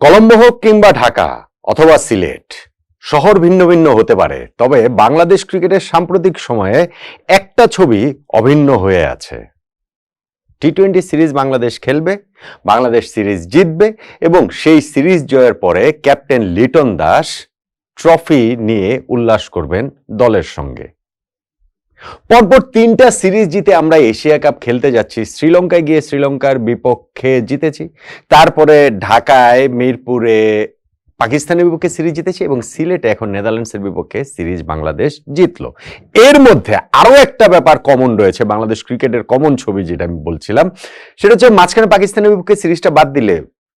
কলম্বো হোক কিংবা ঢাকা অথবা সিলেট, শহর ভিন্ন ভিন্ন হতে পারে, তবে বাংলাদেশ ক্রিকেটের সাম্প্রতিক সময়ে একটা ছবি অভিন্ন হয়ে আছে। টি টোয়েন্টি সিরিজ বাংলাদেশ খেলবে, বাংলাদেশ সিরিজ জিতবে এবং সেই সিরিজ জয়ের পরে ক্যাপ্টেন লিটন দাস ট্রফি নিয়ে উল্লাস করবেন দলের সঙ্গে। পরপর তিনটা সিরিজ জিতে আমরা এশিয়া কাপ খেলতে যাচ্ছি। শ্রীলঙ্কায় গিয়ে শ্রীলঙ্কার বিপক্ষে জিতেছি। তারপরে ঢাকায়, মিরপুরে, পাকিস্তানের বিপক্ষে সিরিজ জিতেছে এবং সিলেটে এখন নেদারল্যান্ডসের বিপক্ষে সিরিজ বাংলাদেশ জিতলো। এর মধ্যে আরও একটা ব্যাপার কমন রয়েছে, বাংলাদেশ ক্রিকেটের কমন ছবি যেটা আমি বলছিলাম। সেটা হচ্ছে মাঝখানে পাকিস্তানের বিপক্ষে সিরিজটা বাদ দিলে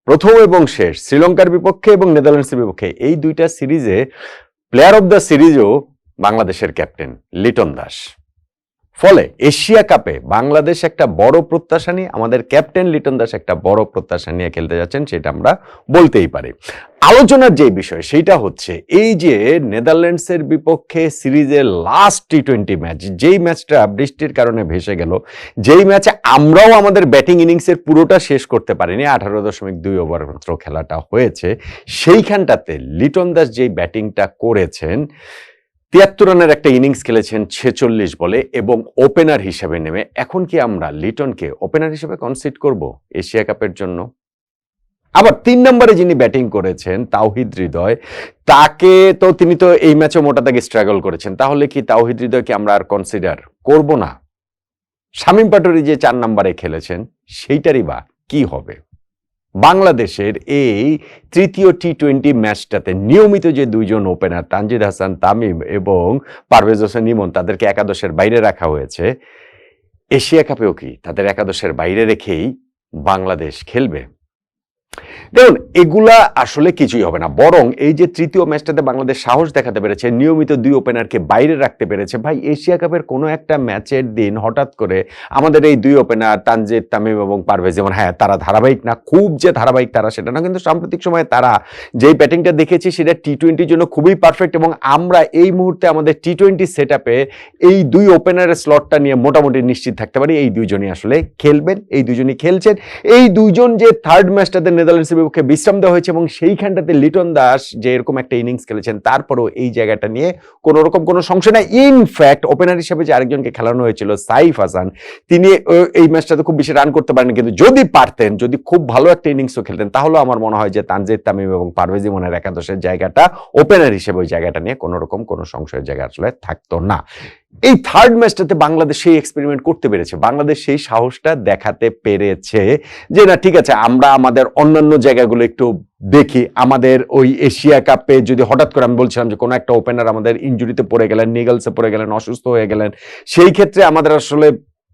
প্রথম এবং শেষ, শ্রীলঙ্কার বিপক্ষে এবং নেদারল্যান্ডসের বিপক্ষে। এই দুইটা সিরিজে প্লেয়ার অব দ্য সিরিজও বাংলাদেশের ক্যাপ্টেন লিটন দাস। ফলে এশিয়া কাপে বাংলাদেশ একটা বড় প্রত্যাশা নিয়ে, আমাদের ক্যাপ্টেন লিটন দাস একটা বড় প্রত্যাশা নিয়ে খেলতে যাচ্ছেন, সেটা আমরা বলতেই পারি। আলোচনার যে বিষয় সেইটা হচ্ছে এই যে নেদারল্যান্ডসের বিপক্ষে সিরিজের লাস্ট টি টোয়েন্টি ম্যাচ যেই ম্যাচটা বৃষ্টির কারণে ভেসে গেল, যেই ম্যাচে আমরাও আমাদের ব্যাটিং ইনিংসের পুরোটা শেষ করতে পারিনি, আঠারো দশমিক দুই ওভার মাত্র খেলাটা হয়েছে, সেইখানটাতে লিটন দাস যেই ব্যাটিংটা করেছেন তিয়াত্তর রানের একটা ইনিংস খেলেছেন ছেচল্লিশ বলে এবং ওপেনার হিসেবে নেমে। এখন কি আমরা লিটনকে ওপেনার হিসেবে কনসিড করব এশিয়া কাপের জন্য? আবার তিন নম্বরে যিনি ব্যাটিং করেছেন, তাওহিদ হৃদয়, তাকে তো তিনি তো এই ম্যাচে মোটা দাগে স্ট্রাগল করেছেন। তাহলে কি তাওহিদ হৃদয়কে আমরা আর কনসিডার করব না? শামীম পাটোরি যে চার নম্বরে খেলেছেন, সেইটারই বা কি হবে? বাংলাদেশের এই তৃতীয় টি টোয়েন্টি ম্যাচটাতে নিয়মিত যে দুইজন ওপেনার তানজিদ হাসান, তামিম এবং পারভেজ হোসেন ইমন, তাদেরকে একাদশের বাইরে রাখা হয়েছে। এশিয়া কাপেও কি তাদের একাদশের বাইরে রেখেই বাংলাদেশ খেলবে? দেখুন, এগুলা আসলে কিছুই হবে না। বরং এই যে তৃতীয় ম্যাচটাতে বাংলাদেশ সাহস দেখাতে পেরেছে, নিয়মিত দুই ওপেনারকে বাইরে রাখতে পেরেছে, ভাই, এশিয়া কাপের কোনো একটা ম্যাচের দিন হঠাৎ করে আমাদের এই দুই ওপেনার তানজিদ, তামিম এবং পারভেজ, যেমন হ্যাঁ তারা ধারাবাহিক না, খুব যে ধারাবাহিক তারা, সেটা না, কিন্তু সাম্প্রতিক সময়ে তারা যেই ব্যাটিংটা দেখেছি, সেটা টি টোয়েন্টির জন্য খুবই পারফেক্ট এবং আমরা এই মুহূর্তে আমাদের টি টোয়েন্টি সেট এই দুই ওপেনারের স্লটটা নিয়ে মোটামুটি নিশ্চিত থাকতে পারি। এই দুইজনই আসলে খেলবেন, এই দুজনই খেলছেন, এই দুইজন যে থার্ড ম্যাচটাতে নেদারল্যান্ডসের বিপক্ষে বিশ্রাম দেওয়া হয়েছে এবং সেইখানটাতে লিটন দাস যে এরকম একটা ইনিংস খেলেছেন, তারপরও এই জায়গাটা নিয়ে কোনো রকম কোনো সংশয় নাই। ইনফ্যাক্ট ওপেনার হিসেবে যে আরেকজনকে খেলানো হয়েছিল, সাইফ হাসান, তিনি এই ম্যাচটাতে খুব বেশি রান করতে পারেন কিন্তু যদি পারতেন, যদি খুব ভালো একটা ইনিংসও খেলতেন, তাহলে আমার মনে হয় যে তানজিদ তামিম এবং পারভেজ ইমনের একাদশের জায়গাটা ওপেনার হিসেবে ওই জায়গাটা নিয়ে কোনো রকম কোনো সংশয়ের জায়গা আসলে থাকতো না। এই থার্ড ম্যাচটাতে বাংলাদেশ সেই এক্সপেরিমেন্ট করতে পেরেছে। বাংলাদেশ সেই সাহসটা দেখাতে পেরেছে যে, না, ঠিক আছে, আমরা আমাদের অন্যান্য জায়গাগুলো একটু দেখি। আমাদের ওই এশিয়া কাপে যদি হঠাৎ করে আমি বলছিলাম যে, কোনো একটা ওপেনার আমাদের ইঞ্জুরিতে পড়ে গেলেন নিগলসে পড়ে গেলেন, অসুস্থ হয়ে গেলেন, সেই ক্ষেত্রে আমাদের আসলে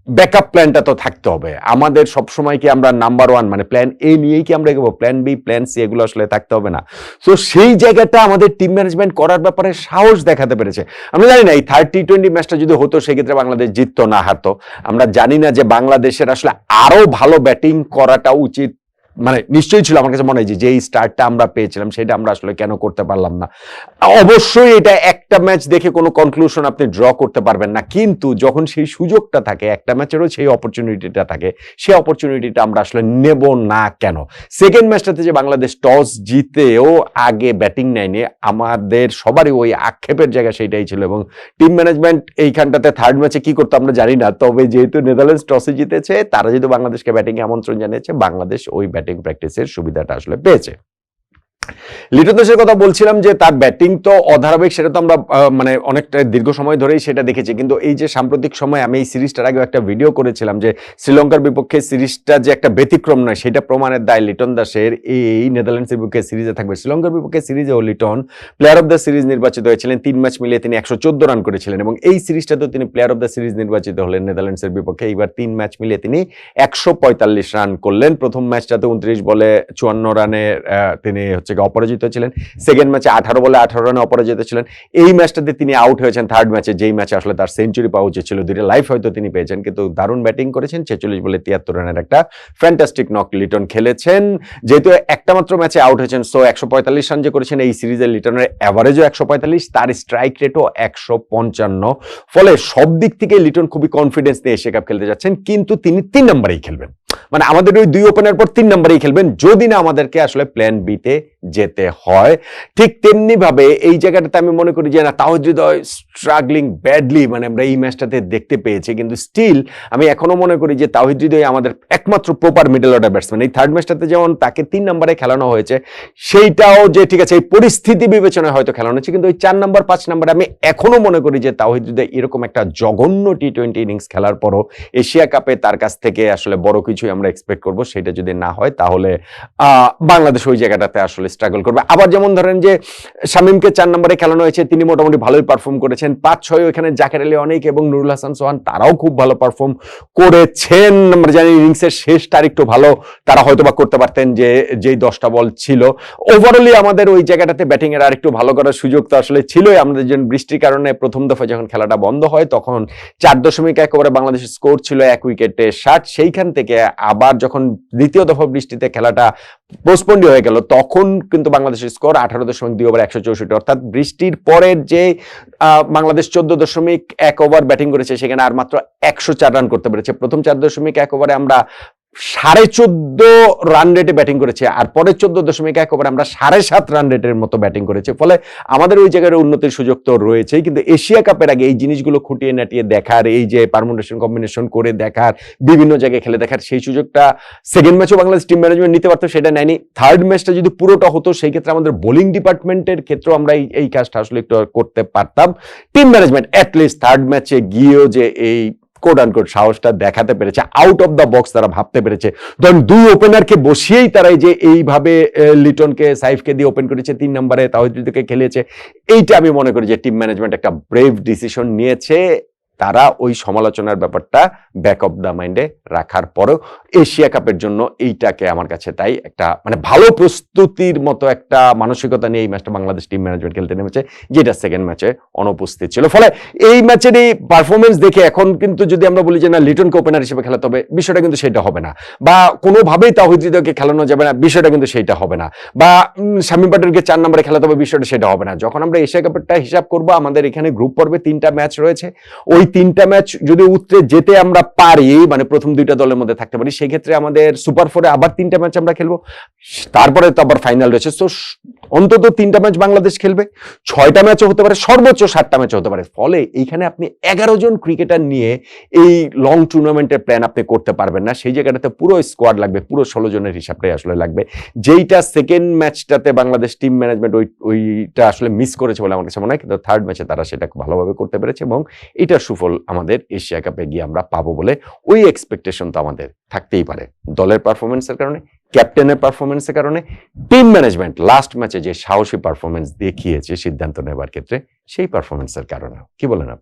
ব্যাকআপ প্ল্যানটা তো থাকতে হবে। আমাদের সবসময় কি আমরা নাম্বার ওয়ান মানে প্ল্যান এ নিয়েই কি আমরা এগোবো? প্ল্যান বি, প্ল্যান সি, এগুলো আসলে থাকতে হবে না। সো সেই জায়গাটা আমাদের টিম ম্যানেজমেন্ট করার ব্যাপারে সাহস দেখাতে পেরেছে। আমরা জানি না, এই থার্টি টোয়েন্টি ম্যাচটা যদি হতো, সেক্ষেত্রে বাংলাদেশ জিততো না, হারতো। আমরা জানি না যে বাংলাদেশের আসলে আরও ভালো ব্যাটিং করাটা উচিত মানে নিশ্চয়ই ছিল আমার কাছে মনে হয় যে স্টার্টটা আমরা পেয়েছিলাম, সেটা আমরা আসলে কেন করতে পারলাম না। অবশ্যই এটা একটা ম্যাচ দেখে কোনো কনক্লুশন আপনি ড্র করতে পারবেন না। কিন্তু যখন সেই সুযোগটা থাকে, একটা ম্যাচেরও সেই অপরচুনিটিটা থাকে সেই অপরচুনিটিটা আমরা আসলে নেব না কেন? সেকেন্ড ম্যাচটাতে যে বাংলাদেশ টস জিতেও আগে ব্যাটিং নেয়নি, আমাদের সবারই ওই আক্ষেপের জায়গা সেইটাই ছিল এবং টিম ম্যানেজমেন্ট এইখানটাতে থার্ড ম্যাচে কি করতো আমরা জানি না। তবে যেহেতু নেদারল্যান্ডস টসে জিতেছে, তারা যেহেতু বাংলাদেশকে ব্যাটিংয়ে আমন্ত্রণ জানিয়েছে, বাংলাদেশ ওই ব্যাটিং প্র্যাকটিসের সুবিধাটা আসলে পেয়েছে। লিটন দাসের কথা বলছিলাম যে তার ব্যাটিং তো অধারাবাহিক, সেটা তো আমরা মানে অনেকটা দীর্ঘ সময় ধরেই সেটা দেখেছি। কিন্তু এই যে সাম্প্রতিক সময় আমি এই সিরিজটার আগে একটা ভিডিও করেছিলাম যে শ্রীলঙ্কার বিপক্ষে সিরিজটা যে একটা ব্যতিক্রম নয়, সেটা প্রমাণের দায় লিটন দাসের। এই নেদারল্যান্ডসের বিপক্ষে সিরিজে থাকবে। শ্রীলঙ্কার বিপক্ষে সিরিজেও Liton player of the series নির্বাচিত হয়েছিলেন। তিন ম্যাচ মিলিয়ে তিনি একশো চোদ্দ রান করেছিলেন এবং এই সিরিজটাতেও তিনি প্লেয়ার অফ দ্য সিরিজ নির্বাচিত হলেন নেদারল্যান্ডসের বিপক্ষে। এইবার তিন ম্যাচ মিলিয়ে তিনি একশো পঁয়তাল্লিশ রান করলেন। প্রথম ম্যাচটাতে উনত্রিশ বলে চুয়ান্ন রানে তিনি হচ্ছে গিয়ে অপরাজিত ছিলেন। সেকেন্ড ম্যাচে আঠারো বলে আঠারো রানে অপরাজিত ছিলেন। এই ম্যাচটাতে তিনি আউট হয়েছেন থার্ড ম্যাচে যেই ম্যাচে আসলে তার সেঞ্চুরি পাওয়া উচিত ছিল। দুইটা লাইফ হয়তো তিনি পেয়েছেন। কিন্তু দারুণ ব্যাটিং করেছেন। ছেচল্লিশ বলে তিয়াত্তর রানের একটা ফ্যান্টাস্টিক নক লিটন খেলেছেন। যেহেতু একটা মাত্র ম্যাচে আউট হয়েছেন সো একশো পঁয়তাল্লিশ রান যে করেছেন এই সিরিজের লিটনের অ্যাভারেজও একশো পঁয়তাল্লিশ, তার স্ট্রাইক রেটও একশো পঞ্চান্ন। ফলে সব দিক থেকে লিটন খুবই কনফিডেন্স নিয়ে এশিয়া কাপ খেলতে যাচ্ছেন। কিন্তু তিনি তিন নম্বরেই খেলবেন। মানে আমাদের ওই দুই ওপেনের পর তিন নম্বরেই খেলবেন। যদি না আমাদেরকে আসলে প্ল্যান বিতে যেতে হয়। ঠিক তেমনি ভাবে এই জায়গাটাতে আমি মনে করি যে, না তাও হৃদয় স্ট্রাগলিং ব্যাডলি মানে আমরা এই ম্যাচটাতে দেখতে পেয়েছি। কিন্তু স্টিল আমি এখনও মনে করি যে তাহিদ হৃদয় আমাদের একমাত্র প্রপার মিডল অর্ডার ব্যাটসম্যান এই থার্ড ম্যাচটাতে যেমন তাকে তিন নম্বরে খেলানো হয়েছে, সেইটাও যে, ঠিক আছে, এই পরিস্থিতি বিবেচনায় হয়তো খেলানো হয়েছে কিন্তু ওই চার নম্বর, পাঁচ নম্বরে আমি এখনও মনে করি যে তাহিদ হৃদয় এরকম একটা জঘন্য টি টোয়েন্টি ইনিংস খেলার পরও এশিয়া কাপে তার কাছ থেকে আসলে বড় কিছুই আমরা এক্সপেক্ট করব, সেটা যদি না হয়, তাহলে বাংলাদেশ ওই জায়গাটাতে আসলে স্ট্রাগল করবে। আবার যেমন ধরেন যে, শামীমকে চার নম্বরে খেলানো হয়েছে, তিনি মোটামুটি ভালোই পারফর্ম করেছেন। পাঁচ ছয় ওখানে জাকের আলী অনেক এবং নুরুল হাসান সোহান, তারাও খুব ভালো পারফর্ম করেছেন। আমরা জানি ইনিংসের শেষটা আরেকটু ভালো, তারা হয়তো বা করতে পারতেন যে, যেই দশটা বল ছিল। ওভারঅলি আমাদের ওই জায়গাটাতে ব্যাটিং এর আরেকটু ভালো করার সুযোগ তো আসলে ছিলই। আমাদের যেন বৃষ্টির কারণে প্রথম দফা যখন খেলাটা বন্ধ হয়, তখন চার দশমিক এক ওভারে বাংলাদেশের স্কোর ছিল এক উইকেটে ষাট। সেইখান থেকে আবার যখন দ্বিতীয় দফা বৃষ্টিতে খেলাটা পোস্টপন্ডি হয়ে গেল। তখন কিন্তু বাংলাদেশের স্কোর আঠারো দশমিক দুই ওভার একশো চৌষট্টি, অর্থাৎ বৃষ্টির পরের যে বাংলাদেশ চোদ্দ দশমিক এক ওভার ব্যাটিং করেছে, সেখানে আর মাত্র একশো চার রান করতে পেরেছে। প্রথম চার দশমিক এক ওভারে আমরা সাড়ে চোদ্দ রান রেটে ব্যাটিং করেছে, আর পরের চোদ্দ দশমিক এক ওভারে আমরা সাড়ে সাত রান রেটের মতো ব্যাটিং করেছে। ফলে আমাদের ওই জায়গায় উন্নতির সুযোগ তো রয়েছেই, কিন্তু এশিয়া কাপের আগে এই জিনিসগুলো খুঁটিয়ে নাটিয়ে দেখার, এই যে পারমুটেশন কম্বিনেশন করে দেখার, বিভিন্ন জায়গায় খেলে দেখার, সেই সুযোগটা সেকেন্ড ম্যাচও বাংলাদেশ টিম ম্যানেজমেন্ট নিতে পারতো, সেটা নেয়নি। থার্ড ম্যাচটা যদি পুরোটা হতো, সেই ক্ষেত্রে আমাদের বোলিং ডিপার্টমেন্টের ক্ষেত্রেও আমরা এই কাজটা আসলে একটু করতে পারতাম। টিম ম্যানেজমেন্ট অ্যাটলিস্ট থার্ড ম্যাচে গিয়েও যে এই কোড আনকোড সাহসটা দেখাতে পেরেছে আউট অফ দ্য বক্স তারা ভাবতে পেরেছে। ধরুন, দুই ওপেনারকে বসিয়েই তারা এই যে এইভাবে লিটনকে, সাইফকে দিয়ে ওপেন করেছে তিন নম্বরে তাহিদকে খেলেছে এইটা আমি মনে করি যে টিম ম্যানেজমেন্ট একটা ব্রেভ ডিসিশন নিয়েছে। তারা ওই সমালোচনার ব্যাপারটা ব্যাক অফ দ্য মাইন্ডে রাখার পরেও এশিয়া কাপের জন্য এইটাকে আমার কাছে তাই একটা মানে ভালো প্রস্তুতির মতো একটা মানসিকতা নিয়ে এই ম্যাচটা বাংলাদেশ টিম ম্যানেজমেন্ট খেলতে নেমেছে, যেটা সেকেন্ড ম্যাচে অনুপস্থিত ছিল। ফলে এই ম্যাচেরই পারফরমেন্স দেখে এখন কিন্তু যদি আমরা বলি যে না লিটনকে ওপেনার হিসেবে খেলাতে হবে বিষয়টা কিন্তু সেটা হবে না। বা কোনোভাবেই তাহিদ হৃদয়কে খেলানো যাবে না, বিষয়টা কিন্তু সেইটা হবে না। বা শামীম পাটেলকে চার নম্বরে খেলাতে হবে বিষয়টা সেটা হবে না। যখন আমরা এশিয়া কাপেরটা হিসাব করব, আমাদের এখানে গ্রুপ পর্বে তিনটা ম্যাচ রয়েছে। ওই তিনটা ম্যাচ যদি উত্তরে যেতে আমরা পারি মানে প্রথম দুইটা দলের মধ্যে থাকতে পারি, সেক্ষেত্রে আমাদের সুপার ফোরে আবার তিনটা ম্যাচ আমরা খেলব। তারপরে তো আবার ফাইনাল রয়েছে। তো অন্তত তিনটা ম্যাচ বাংলাদেশ খেলবে, ছয়টা ম্যাচও হতে পারে, সর্বোচ্চ সাতটা ম্যাচও হতে পারে। ফলে এইখানে আপনি এগারো জন ক্রিকেটার নিয়ে এই লং টুর্নামেন্টের প্ল্যান আপনি করতে পারবেন না। সেই জায়গাটাতে পুরো স্কোয়াড লাগবে, পুরো ষোলো জনের হিসাবটাই আসলে লাগবে। যেইটা সেকেন্ড ম্যাচটাতে বাংলাদেশ টিম ম্যানেজমেন্ট ওই, ওইটা আসলে মিস করেছে বলে আমার কাছে মনে হয়, কিন্তু থার্ড ম্যাচে তারা সেটা ভালোভাবে করতে পেরেছে এবং এটার সুফল আমাদের এশিয়া কাপে গিয়ে আমরা পাবো বলে ওই এক্সপেকটেশন তো আমাদের থাকতেই পারে। দলের পারফরমেন্সের কারণে ক্যাপ্টেনের পারফরমেন্সের কারণে টিম ম্যানেজমেন্ট লাস্ট ম্যাচে যে সাহসী পারফরমেন্স দেখিয়েছে সিদ্ধান্ত নেবার ক্ষেত্রে, সেই পারফরমেন্সের কারণে। কি বলেন আপনি?